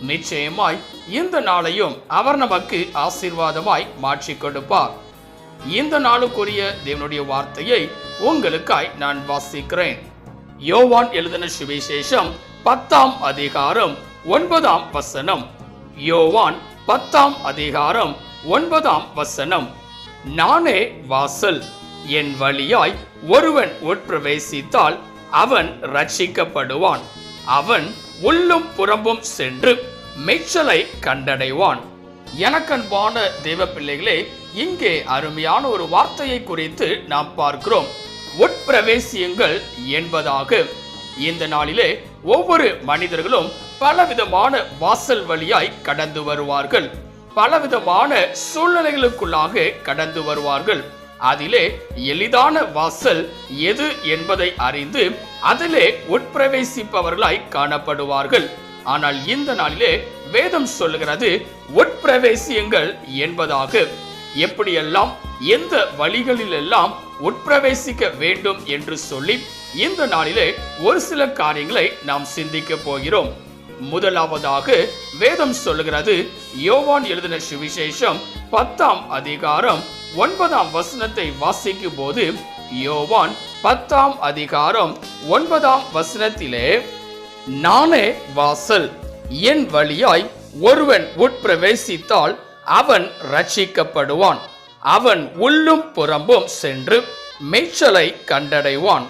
நிச்சயமாய் இந்த நாளையும் அவர் நமக்கு ஆசீர்வாதமாய் மாற்றி கொடுப்பார். இந்த நாளுக்குரிய தேவனுடைய வார்த்தையை உங்களுக்காய் நான் வாசிக்கிறேன். யோவான் எழுதின சுவிசேஷம் பத்தாம் அதிகாரம் ஒன்பதாம் வசனம். யோவான் பத்தாம் அதிகாரம் ஒன்பதாம் வசனம். நானே வாசல் என் வழியாய் ஒருவன் உட்பிரவேசித்தால் அவன் ரட்சிக்கப்படுவான் அவன் உள்ளும் புறம்பும் சென்று மேய்ச்சலை கண்டடைவான். எனக்கன்பான தெய்வ பிள்ளைகளே இங்கே அருமையான ஒரு வார்த்தையை குறித்து நாம் பார்க்கிறோம். உட்பிரவேசியங்கள் என்பதாக. இந்த நாளிலே ஒவ்வொரு மனிதர்களும் பலவிதமான வாசல் வழியாய் கடந்து வருவார்கள். பலவிதமான சூழ்நிலைகளுக்குள்ளாக கடந்து வருவார்கள். அதிலே எளிதான வாசல் எது என்பதை அறிந்து அதிலே உட்பிரவேசிப்பவர்களாய் காணப்படுவார்கள். ஆனால் இந்த நாளிலே வேதம் சொல்லுகிறது உட்பிரவேசியங்கள் என்பதாக. எப்படியெல்லாம் எந்த வழிகளிலெல்லாம் உட்பிரவேசிக்க வேண்டும் என்று சொல்லி இந்த நாளிலே ஒரு சில காரியங்களை நாம் சிந்திக்க போகிறோம். முதலாவதாக வேதம் சொல்லுகிறது யோவான் எழுதின சுவிசேஷம் பத்தாம் அதிகாரம் ஒன்பதாம் வசனத்தை வாசிக்கும் போது யோவான் பத்தாம் அதிகாரம் ஒன்பதாம் வசனத்திலே நானே வாசல் என் வழியாய் ஒருவன் உட்பிரவேசித்தால் அவன் ரட்சிக்கப்படுவான் அவன் உள்ளும் புறம்பும் சென்று மேய்ச்சலை கண்டடைவான்.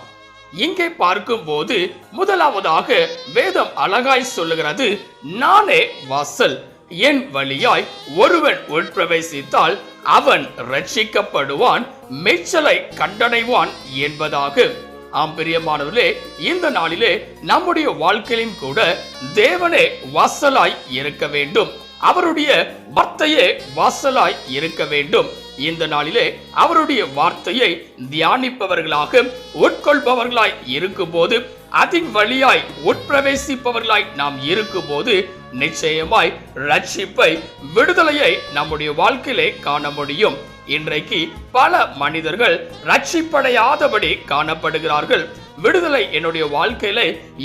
இங்கே பார்க்கும்போது முதலாவதாக வேதம் அழகாய் சொல்லுகிறது நானே வாசல் என் வழியாய் ஒருவன் உட்பிரவேசித்தால் அவன் ரட்சிக்கப்படுவான் மெச்சலை கண்டடைவான் என்பதாக. ஆம் பிரியமானவர்களே இந்த நாளிலே நம்முடைய வாழ்க்கையிலும் கூட தேவனே வாசலாய் இருக்க வேண்டும். அவருடைய வார்த்தையே வாசலாய் இருக்க வேண்டும். இந்த நாளிலே அவருடைய வார்த்தையை தியானிப்பவர்களாக உட்கொள்பவர்களாய் இருக்கும்போது அதன் வழியாய் உட்பிரவேசிப்பவர்களாய் நாம் இருக்கும்போது நிச்சயமாய் ரட்சிப்பை விடுதலையை நம்முடைய வாழ்க்கையிலே காண முடியும். இன்றைக்கு பல மனிதர்கள் ரட்சிப்படையாதபடி காணப்படுகிறார்கள். விடுதலை என்னுடைய வாழ்க்கையில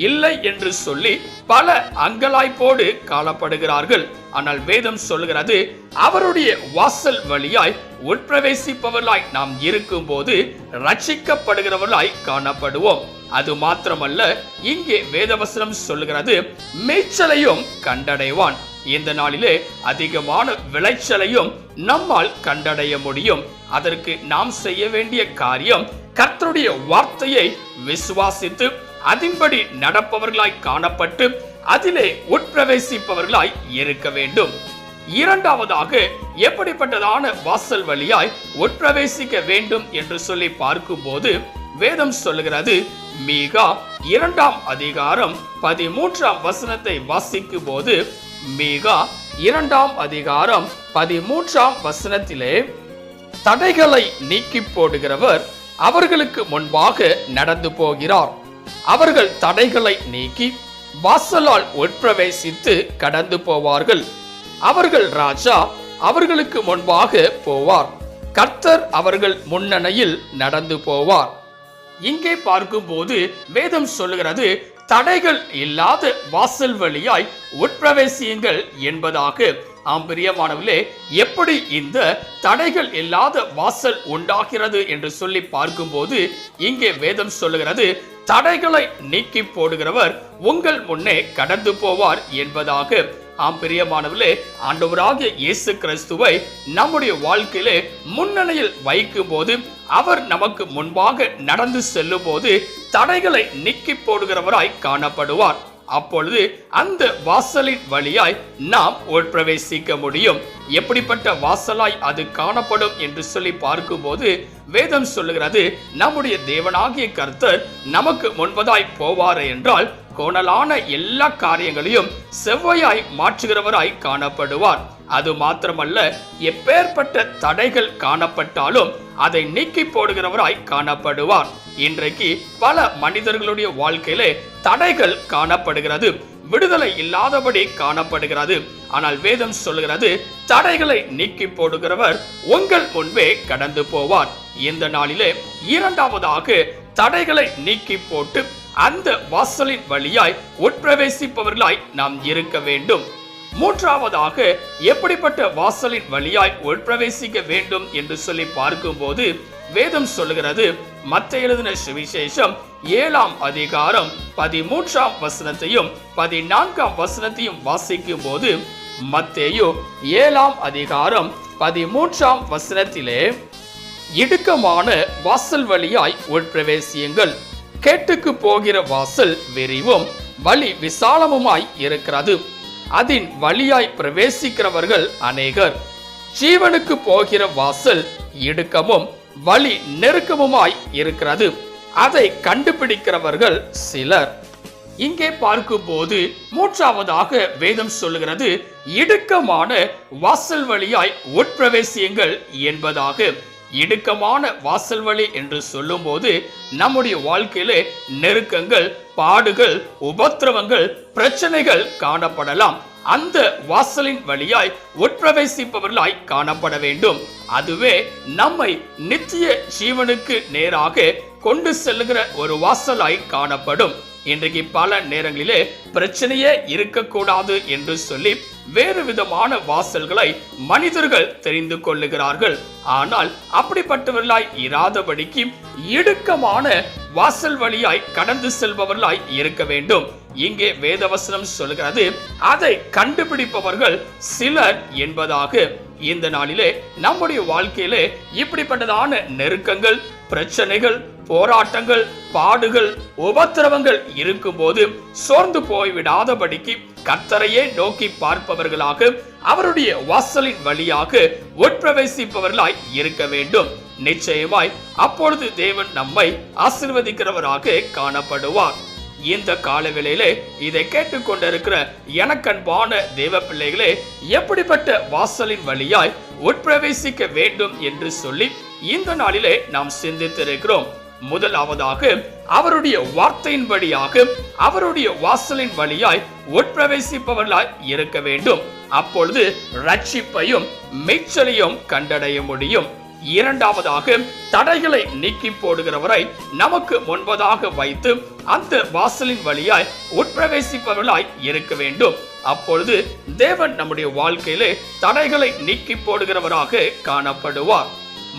இல்லை என்று சொல்லி பல அங்கலாய்ப்போடு காணப்படுகிறார்கள் ஆனால் வேதம் சொல்லுகிறது அவருடைய வாசல் வழியாய் உட்பிரவேசிப்பவர்களாய் நாம் இருக்கும்போது ரட்சிக்கப்படுகிறவர்களாய் காணப்படுவோம். அது மாத்திரமல்ல இங்கே வேதவசனம் சொல்லுகிறது மேய்ச்சலையும் கண்டடைவான். இந்த நாளிலே அதிகமான விளைச்சலையும் நம்மால் கண்டடைய முடியும். அதற்கு நாம் செய்ய வேண்டிய காரியம் கர்த்தருடைய வார்த்தையை விசுவாசித்து அதன்படி நடப்பவர்களாய் காணப்பட்டு அதிலே உட்பிரவேசிப்பவர்களாய் இருக்க வேண்டும். இரண்டாவதாக எப்படிப்பட்டதான வாசல் வழியாய் உட்பிரவேசிக்க வேண்டும் என்று சொல்லி பார்க்கும்போது வேதம் சொல்லுகிறது மீகா இரண்டாம் அதிகாரம் பதிமூன்றாம் வசனத்தை வாசிக்கும் போது மீகா இரண்டாம் அதிகாரம் பதிமூன்றாம் வசனத்திலே தடைகளை நீக்கி போடுகிறவர் அவர்களுக்கு முன்பாக நடந்து போகிறார். அவர்கள் தடைகளை நீக்கி வாசலால் உட்பிரவேசித்து கடந்து போவார்கள். அவர்கள் ராஜா அவர்களுக்கு முன்பாக போவார். கர்த்தர் அவர்கள் முன்னணியில் நடந்து போவார். இங்கே பார்க்கும்போது வேதம் சொல்லுகிறது தடைகள் இல்லாத வாசல் வழியாய் உட்பிரவேசியுங்கள் என்பதாக ஆம் பிரியமானவர்களே எப்படி இந்த தடைகள் இல்லாத வாசல் உண்டாகிறது என்று சொல்லி பார்க்கும்போது இங்கே வேதம் சொல்லுகிறது தடைகளை நீக்கி போடுகிறவர் உங்கள் முன்னே கடந்து போவார் என்பதாக. ஆம் பிரியமானவர்களே ஆண்டவராகிய இயேசு கிறிஸ்துவை நம்முடைய வாழ்க்கையிலே முன்னணியில் வைக்கும் போது அவர் நமக்கு முன்பாக நடந்து செல்லும் போது தடைகளை நீக்கி போடுகிறவராய் காணப்படுவார். அப்பொழுது அந்த வாசலின் வழியாய் நாம் உட்பிரவேசிக்க முடியும். எப்படிப்பட்ட வாசலாய் அது காணப்படும் என்று சொல்லி பார்க்கும்போது வேதம் சொல்லுகிறது நம்முடைய தேவனாகிய கர்த்தர் நமக்கு முன்பதாய் போவார் என்றால் கோணலான எல்லா காரியங்களையும் செவ்வையாய் மாற்றுகிறவராய் காணப்படுவார். அது மாத்திரமல்ல எப்பேற்பட்ட தடைகள் காணப்பட்டாலும் அதை நீக்கி போடுகிறவராய் காணப்படுவார். இன்றைக்கு பல மனிதர்களுடைய வாழ்க்கையிலே தடைகள் காணப்படுகிறது விடுதலை இல்லாதபடி காணப்படுகிறது. ஆனால் வேதம் சொல்லுகிறது தடைகளை நீக்கி போடுகிறவர் உங்கள் முன்பே கடந்து போவார். இந்த நாளிலே இரண்டாவதாக தடைகளை நீக்கி போட்டு அந்த வாசலின் வழியாய் உட்பிரவேசிப்பவர்களாய் நாம் இருக்க வேண்டும். மூன்றாவதாக எப்படிப்பட்ட வாசலின் வழியாய் உட்பிரவேசிக்க வேண்டும் என்று சொல்லி பார்க்கும்போது வேதம் சொல்லுகிறது மத்த எழுதின சுவிசேஷம் ஏழாம் அதிகாரம் பதிமூன்றாம் வசனத்தையும் பதினான்காம் வசனத்தையும் வாசிக்கும் போது மத்தேயு ஏழாம் அதிகாரம் பதிமூன்றாம் வசனத்திலே இடுக்கமான வாசல் வழியாய் உட்பிரவேசியுங்கள் கேட்டுக்கு போகிற வாசல் விரிவும் வழி விசாலமுமாய் இருக்கிறது. அதன் வழியாய் பிரவேசிக்கிறவர்கள் அநேகர். ஜீவனுக்கு போகிற வாசல் இடுக்கமும் வழி நெருக்கமுமாய் இருக்கிறது. அதை கண்டுபிடிக்கிறவர்கள் சிலர். இங்கே பார்க்கும்போது மூன்றாவதாக வேதம் சொல்லுகிறது இடுக்கமான வாசல் வழியாய் உட்பிரவேசியுங்கள் என்பதாக. இடுக்கமான வாசல் வழி என்று சொல்லும்போது நம்முடைய வாழ்க்கையிலே நெருக்கங்கள் பாடுகள் உபத்திரவங்கள் பிரச்சனைகள் காணப்படலாம். அந்த வாசலின் வழியாய் உட்பிரவேசிப்பவர்களாய் காணப்பட வேண்டும். அதுவே நம்மை நித்திய ஜீவனுக்கு நேராக கொண்டு செல்லுகிற ஒரு வாசலாய் காணப்படும். இன்றைக்கு பல நேரங்களிலே பிரச்சனையே இருக்கக்கூடாது என்று சொல்லி வேறு விதமான வாசல்களை மனிதர்கள் தெரிந்து கொள்ளுகிறார்கள். ஆனால் அப்படிப்பட்டவர்களாய் இராதபடிக்கு இடுக்கமான வாசல் வழியாய் கடந்து செல்பவர்களாய் இருக்க வேண்டும். இங்கே வேதவசனம் சொல்கிறது அதை கண்டுபிடிப்பவர்கள் சிலர் என்பதாக. இந்த நாளிலே நம்முடைய வாழ்க்கையிலே இப்படிப்பட்டதான நெருக்கங்கள் பிரச்சனைகள் போராட்டங்கள் பாடுகள் உபத்திரவங்கள் இருக்கும்போது சோர்ந்து போய்விடாதபடிக்கு கத்தரையே நோக்கி பார்ப்பவர்களாக அவருடைய வாசலின் வழியாக உட்பிரவேசிப்பவர்களாய் இருக்க வேண்டும். நிச்சயமாய் அப்பொழுது தேவன் நம்மை ஆசிர்வதிக்கிறவராக காணப்படுவார். இந்த காலவேளையிலே இதை கேட்டுக்கொண்டிருக்கிற எனக்கன்பான தேவ பிள்ளைகளே எப்படிப்பட்ட வாசலின் வழியாய் உட்பிரவேசிக்க வேண்டும் என்று சொல்லி இந்த நாளிலே நாம் சிந்தித்திருக்கிறோம். முதலாவதாக அவருடைய வார்த்தையின்படியாக அவருடைய வாசலின் வழியாய் உட்பிரவேசிப்பவர்களாய் இருக்க வேண்டும். அப்பொழுது ரட்சிப்பையும் மீச்சலையும் கண்டடைய முடியும். இரண்டாவதாக தடைகளை நீக்கி போடுகிறவரை நமக்கு முன்பதாக வைத்து அந்த வாசலின் வழியாய் உட்பிரவேசிப்பவர்களாய் இருக்க வேண்டும். அப்பொழுது தேவன் நம்முடைய வாழ்க்கையிலே தடைகளை நீக்கி போடுகிறவராக காணப்படுவார்.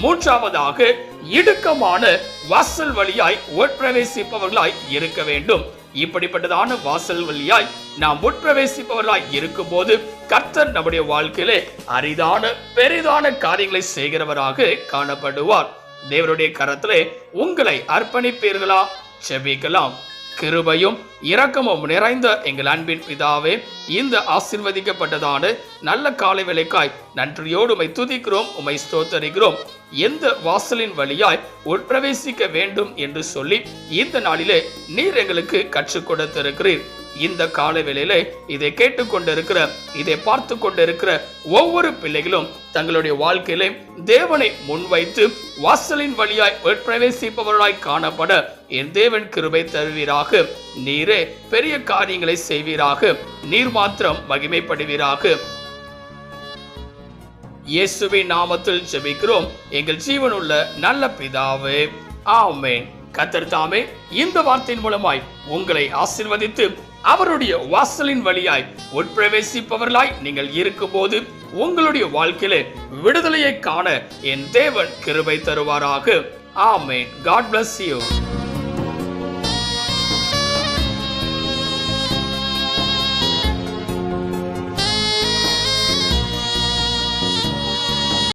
மூன்றாவதாக இடுக்கமான வாசல் வழியாய் உட்பிரவேசிப்பவர்களாய் இருக்க வேண்டும். இப்படிப்பட்டதான வாசல் வழியாய் நாம் உட்பிரவேசிப்பவர்களாய் இருக்கும்போது கர்த்தர் நம்முடைய வாழ்க்கையிலே அரிதான பெரிதான காரியங்களை செய்கிறவராக காணப்படுவார். தேவருடைய கரத்திலே உங்களை அர்ப்பணிப்பீர்களா? செபிக்கலாம். கிருபையும் இரக்கமும் நிறைந்த எங்கள் அன்பின் பிதாவே இந்த ஆசிர்வதிக்கப்பட்டதான நல்ல காலை விலைக்காய் நன்றியோடு உமை துதிக்கிறோம் உமை ஸ்தோத்தரிக்கிறோம். எந்த வாசலின் வழியாய் உட்பிரவேசிக்க வேண்டும் என்று சொல்லி இந்த நாளிலே நீர் எங்களுக்கு கற்றுக் கொடுத்திருக்கிறீர். இந்த கால வேளையிலே இதை கேட்டுக்கொண்டிருக்கிற இதை பார்த்து கொண்டிருக்கிற ஒவ்வொரு பிள்ளைகளும் தங்களுடைய வாழ்க்கையிலே தேவனை முன்வைத்து வாசலின் வழியாய் பிரவேசிப்பவர்களாய் காணப்பட என் தேவன் கிருபை தருவீராக நீரே பெரிய காரியங்களை செய்வீராக நீர் மாத்திரம் மகிமைப்படுவீராக. இயேசுவின் நாமத்தில் ஜெபிக்கிறோம். எங்கள் ஜீவனுள்ள நல்ல பிதாவே ஆமேன். கத்தர் தாமே இந்த வார்த்தையின் மூலமாய் உங்களை ஆசிர்வதித்து அவருடைய வாசலின் வழியாய் உட்பிரவேசிப்பவர்களாய் நீங்கள் இருக்கும்போது உங்களுடைய வாழ்க்கையிலே விடுதலையை காண என் தேவன் கிருபை தருவாராக. ஆமென். God bless you